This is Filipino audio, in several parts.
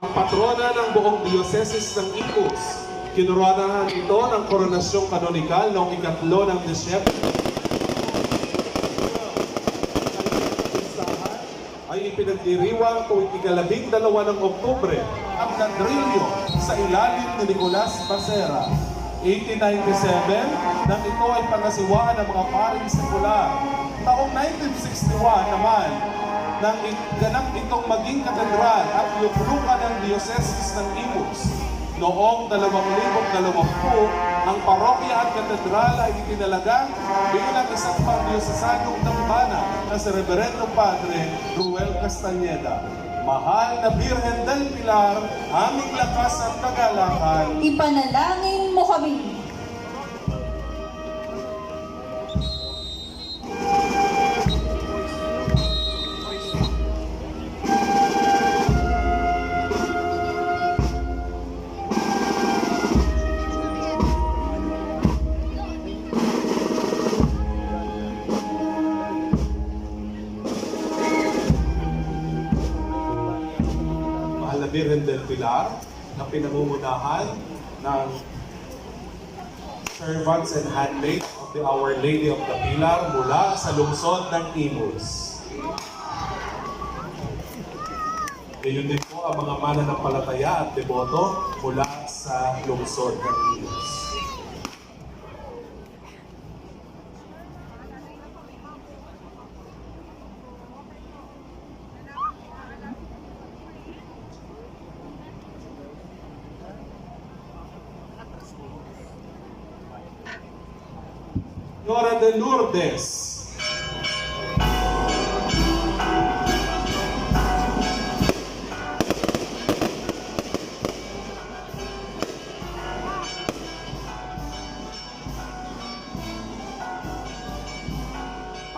Ang patrona ng buong diocese ng Imus, kinuranahan ito ng koronasyong kanonikal noong ikatlo ng Desyembre. ay ipinagdiriwang tuwing ikalabing dalawa ng Oktubre ang Landrillo sa ilalim ni Nicolas Basera. 1897, nang ito ay pangasiwaan ng mga paring sekular. Taong 1961 naman, nang ganap itong maging katedral at luplukan ng Diocese ng Imus. Noong 2020, ang parokya at katedral ay itinalaga bilang isang pang-diocesanong dambana na si Reverendo Padre Ruel Castañeda. Mahal na Birhen del Pilar, aming lakas at kagalakan, Ipanalangin mo kami. Pinamumunahan ng servants and handmaids of the Our Lady of the Pilar mula sa lungsod ng Imus. Gayon din po ang mga mananampalataya at deboto mula sa lungsod ng Imus. De Lourdes.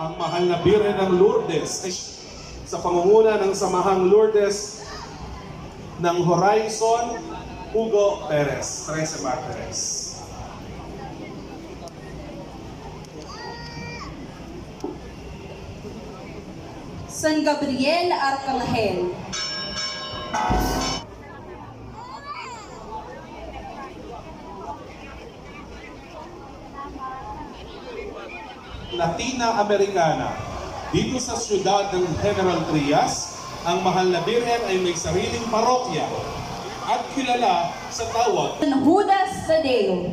Ang mahal na Birhen ng Lourdes ay sa pangunguna ng Samahang Lourdes ng Horizon Hugo Perez, Teresa Martinez. San Gabriel Arcangel. Latina Americana. Dito sa siyudad ng General Trias, ang mahal na Birhen ay may sariling parokya at kilala sa tawag San Judas Tadeo.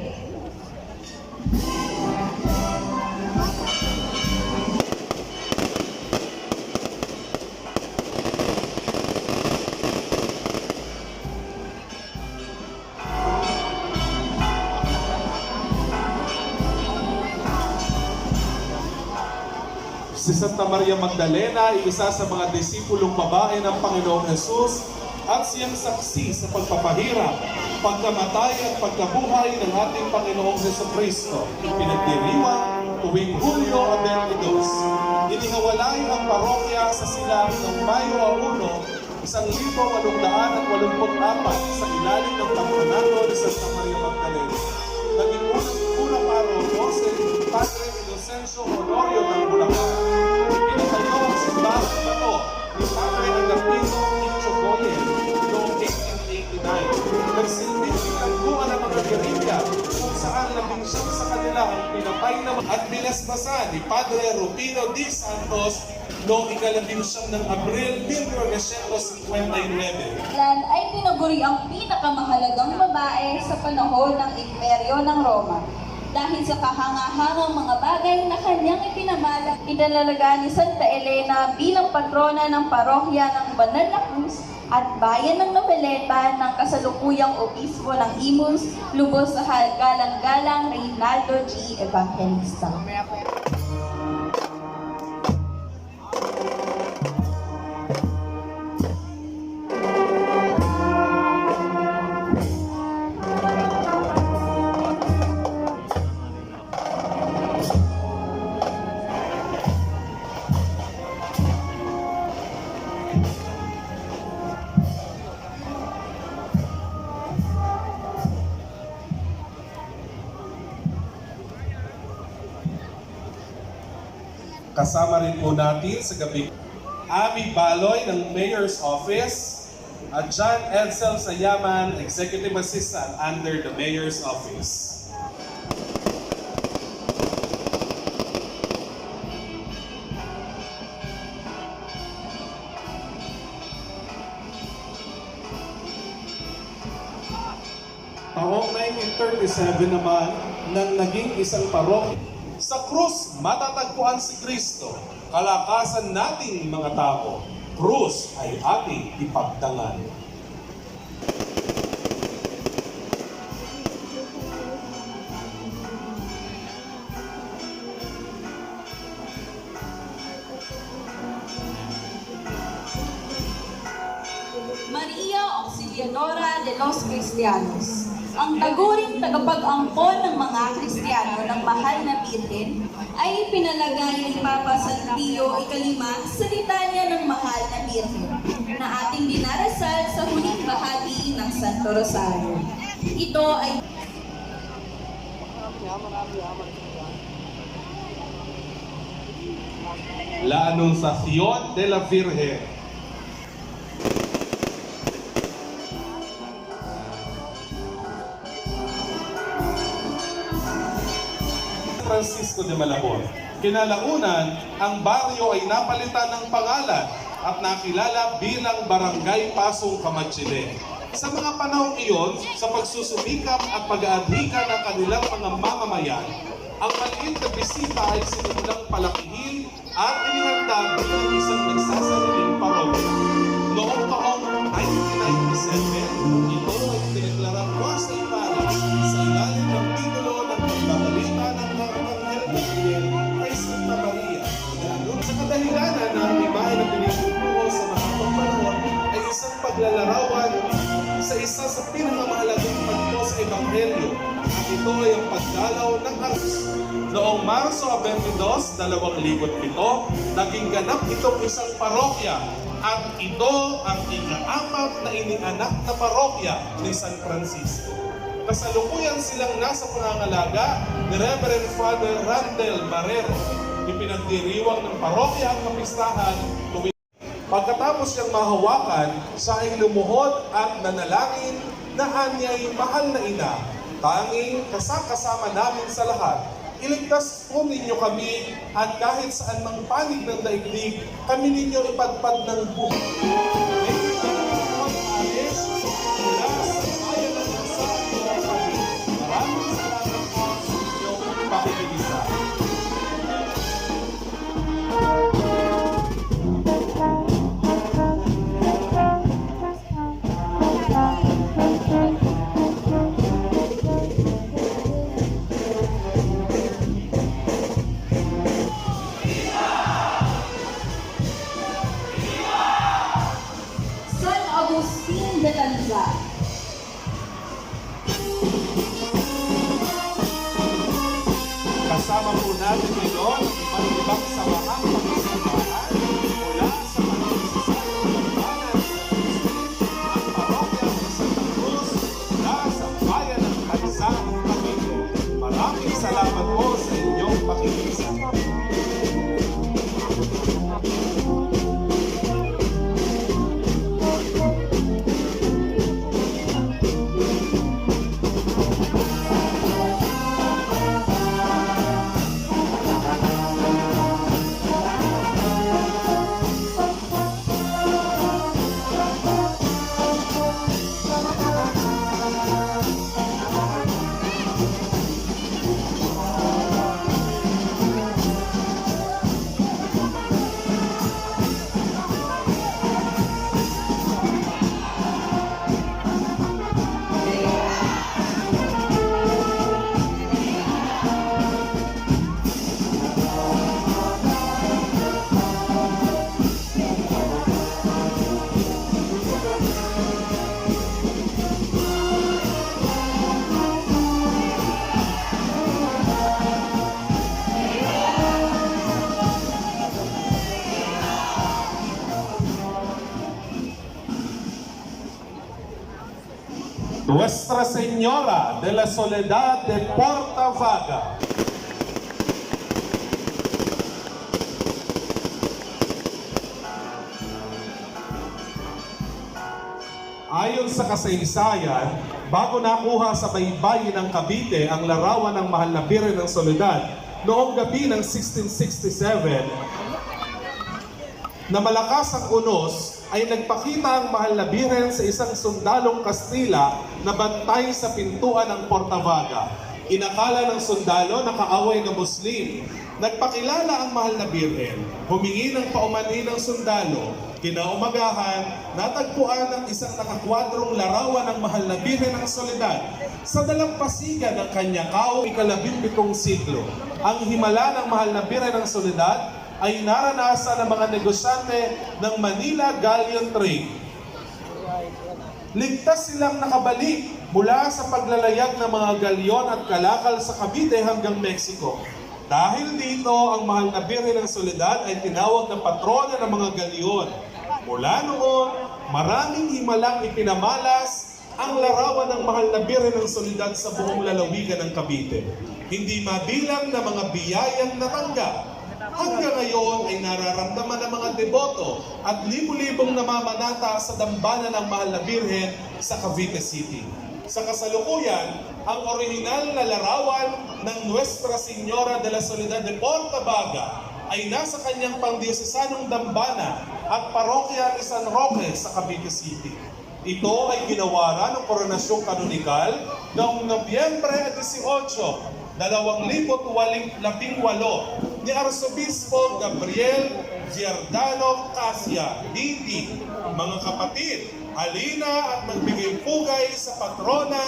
Si Santa Maria Magdalena isa sa mga disipulong babae ng Panginoong Jesus at siyang saksi sa pagpapahirap, pagkamatay at pagkabuhay ng ating Panginoong Heso Kristo. Pinagdiriwang tuwing Hulyo 22. Inihiwalay ang parokya sa silang ng Mayo 1, 1884 sa ilalim ng patronato ni Santa Maria Magdalena. Naging unang unang paroko si Padre Inocencio Honorio ng Bulacan. Ang simbahan ito ni Padre Agapito Incho Goyen noong 1889. Nagsilbing pinagbuhan ng mga gerilya kung saan labing siyam sa kanila na at binasbasan ni Padre Rufino D. Santos noong ikalabing siyam ng Abril 1959. Lan ay tinaguri ang pinakamahalagang babae sa panahon ng Imperyo ng Roma. Dahil sa kahangahangang mga bagay na kanyang ipinamalas, inalalaga ni Santa Elena bilang patrona ng parokya ng Banal na Cruz at bayan ng Noveleta ng kasalukuyang obispo ng Imus, lubos sa galang-galang Reynaldo G. Evangelista. Kasama rin po natin sa gabi Ami Baloy ng Mayor's Office, at John Edsel Sayaman, Executive Assistant under the Mayor's Office. Taong 1937 naman, nang naging isang parok, sa krus matatagpuan si Kristo, kalakasan nating mga tao. Krus ay ating ipagdangan. Maria Auxiliadora de los Cristianos, ang taguring tagapag-ampon ng mga Kristiyano ng mahal na Birhen ay pinalagay ni Papa San Pio ikalima sa litanya ng mahal na Birhen na ating dinarasal sa huling bahagi ng Santo Rosario. Ito ay La Anunciación de la Virgen. Francisco de Malabon. Kinalaunan, ang baryo ay napalitan ng pangalan at nakilala bilang Barangay Pasong Kamatsile. Sa mga panahong iyon, sa pagsusumikap at pag-aadhika ng kanilang mga mamamayan, ang maliit na bisita ay sinimulang palakihin at inihanda bilang isang nagsasariling parokya. Ito ay ang pagdalaw ng arus. Noong Marso 22, 2007, naging ganap itong isang parokya at ito ang ika-apat na inianak na parokya ni San Francisco. Kasalukuyan silang nasa pangangalaga ni Reverend Father Randel Barrero. Ipinagdiriwang ng parokya ang kapistahan tuwing Pagkatapos niyang mahawakan, siya ay lumuhod at nanalangin na anya'y mahal na ina, tanging kasakasama namin sa lahat. Iligtas po ninyo kami at kahit saan mang panig ng daigdig, kami ninyo ipagpad ng buhay. Nuestra Señora de la Soledad de Porta Vaga. sa kasaysayan, bago nakuha sa baybayin ng Cavite ang larawan ng mahal na Birhen ng Soledad noong gabi ng 1667, na malakas ang unos ay nagpakita ang mahal na Birhen sa isang sundalong Kastila na bantay sa pintuan ng Portavaga. Inakala ng sundalo na kaaway ng Muslim. Nagpakilala ang mahal na Birhen. Humingi ng paumanhin ng sundalo. Kinaumagahan, natagpuan ang isang nakakwadrong larawan ng mahal na Birhen ng Soledad sa dalampasigan ng Kanyakaw ikalabing pitong siglo. Ang himala ng mahal na Birhen ng Soledad ay naranasan ng mga negosyante ng Manila Galleon Trade. Ligtas silang nakabalik mula sa paglalayag ng mga galyon at kalakal sa Cavite hanggang Mexico. Dahil dito, ang mahal na Birhen ng Soledad ay tinawag na patrona ng mga galyon. Mula noon, maraming himalang ipinamalas ang larawan ng mahal na Birhen ng Soledad sa buong lalawigan ng Cavite. Hindi mabilang na mga biyayang natanggap Hanggang ngayon ay nararamdaman ng mga deboto at libu-libong namamanata sa dambana ng Mahal na Birhen sa Cavite City. Sa kasalukuyan, ang orihinal na larawan ng Nuestra Señora de la Soledad de Portabaga ay nasa kanyang pangdiosesanong dambana at parokya ni San Roque sa Cavite City. Ito ay ginawa ng koronasyong kanonikal noong Nobyembre 18, 2018 ni Arsobispo Gabriel Giordano Casia, Dindi. Mga kapatid, halina at magbigay pugay sa patrona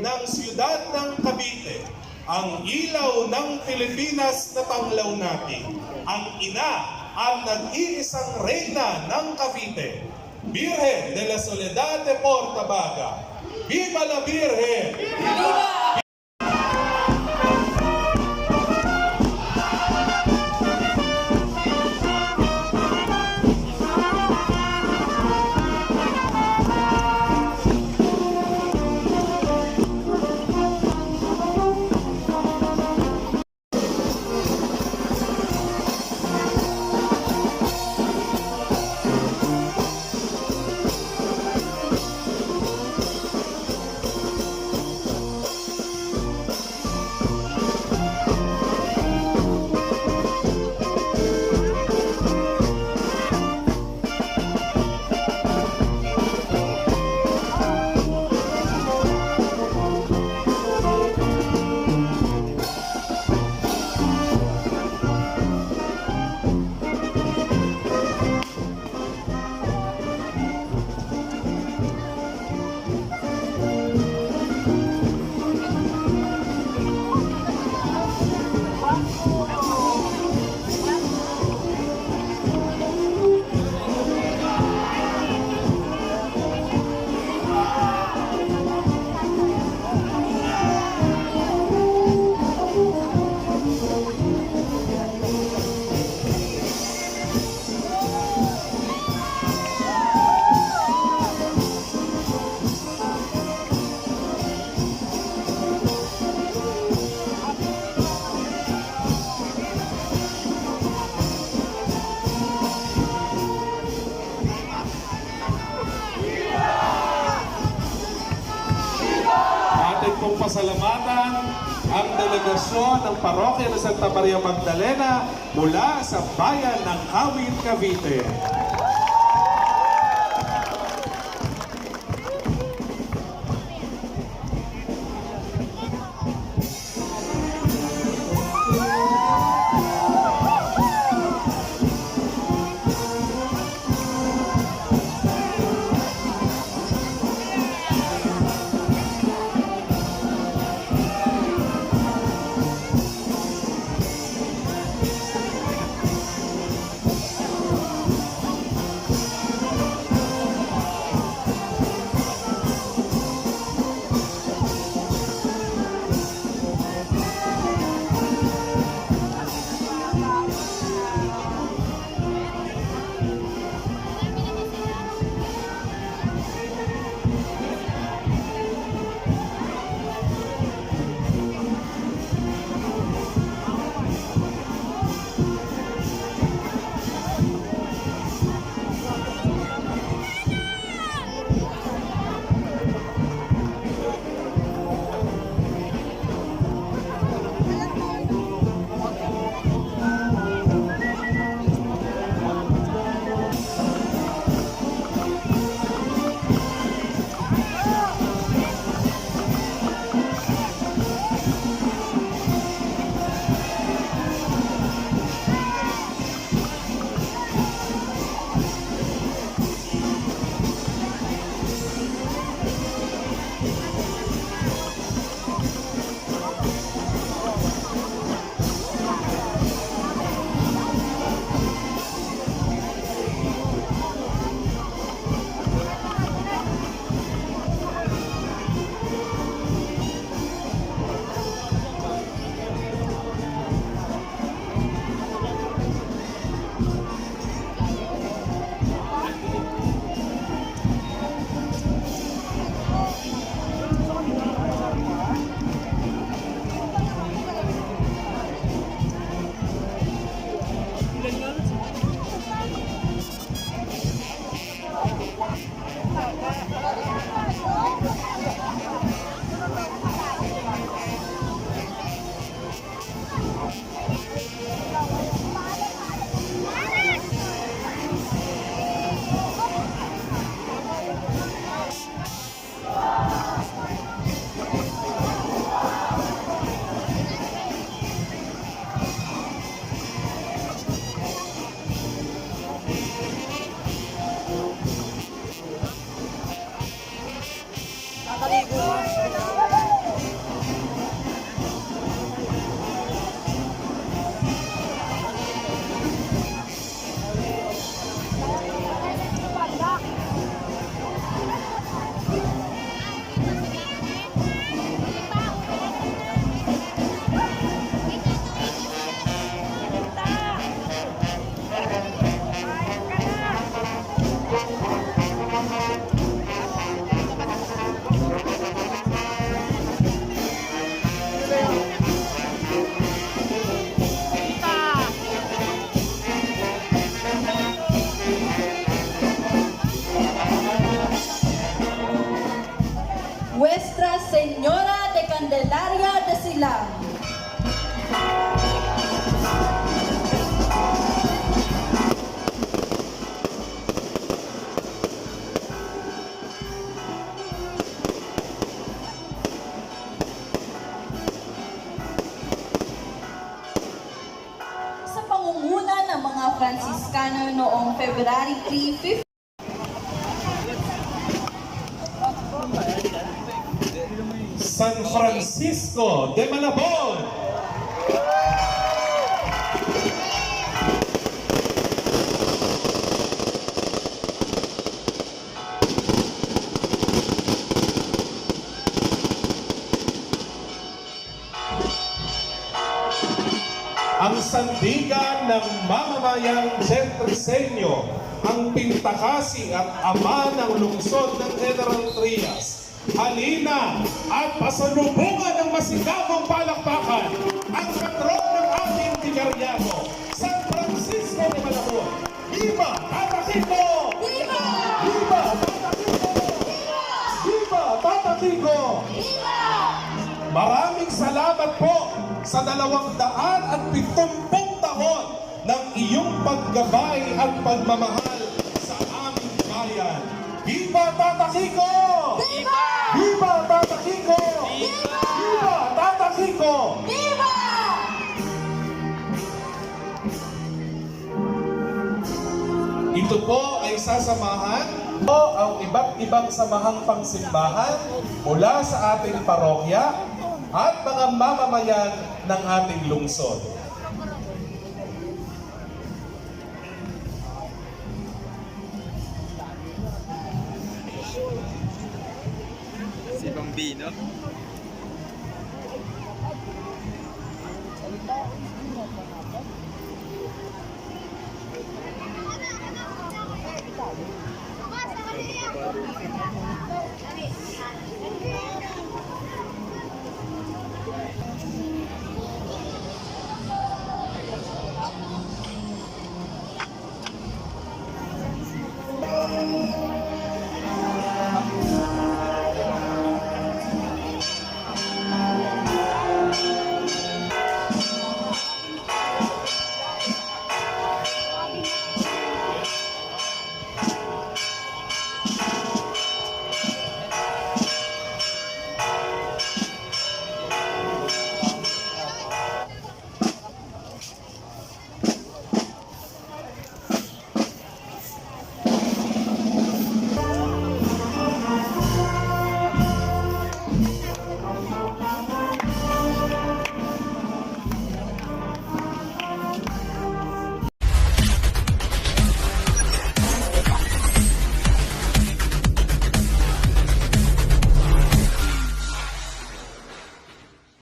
ng siyudad ng Cavite. Ang ilaw ng Pilipinas na tanglaw natin. Ang ina ang nag-iisang reyna ng Cavite. Virgen de la Soledad de Portabaga. Viva la Virgen! Atin pasalamatan ang delegasyon ng parokya ng Santa Maria Magdalena mula sa bayan ng Kawit, Cavite. Silang. Sa pangunguna ng mga Franciscano noong February 3, mamamayang Gentrisenyo, ang pintakasi at ama ng lungsod ng General Trias. Halina at pasalubungan ng masigabong palakpakan ang patron ng ating Tigaryano, San Francisco de Malabon. Viva Tata Kiko! Viva! Viva Tata Kiko! Viva Tata Kiko! Maraming salamat po sa dalawang daan at pitumpong pagmamahal sa aming bayan. Viva Tata Kiko! Viva! Viva Tata Kiko! Viva! Viva Tata Kiko! Viva! Ito po ay sasamahan po ang iba't ibang samahang pangsimbahan mula sa ating parokya at mga mamamayan ng ating lungsod. Si Bambino.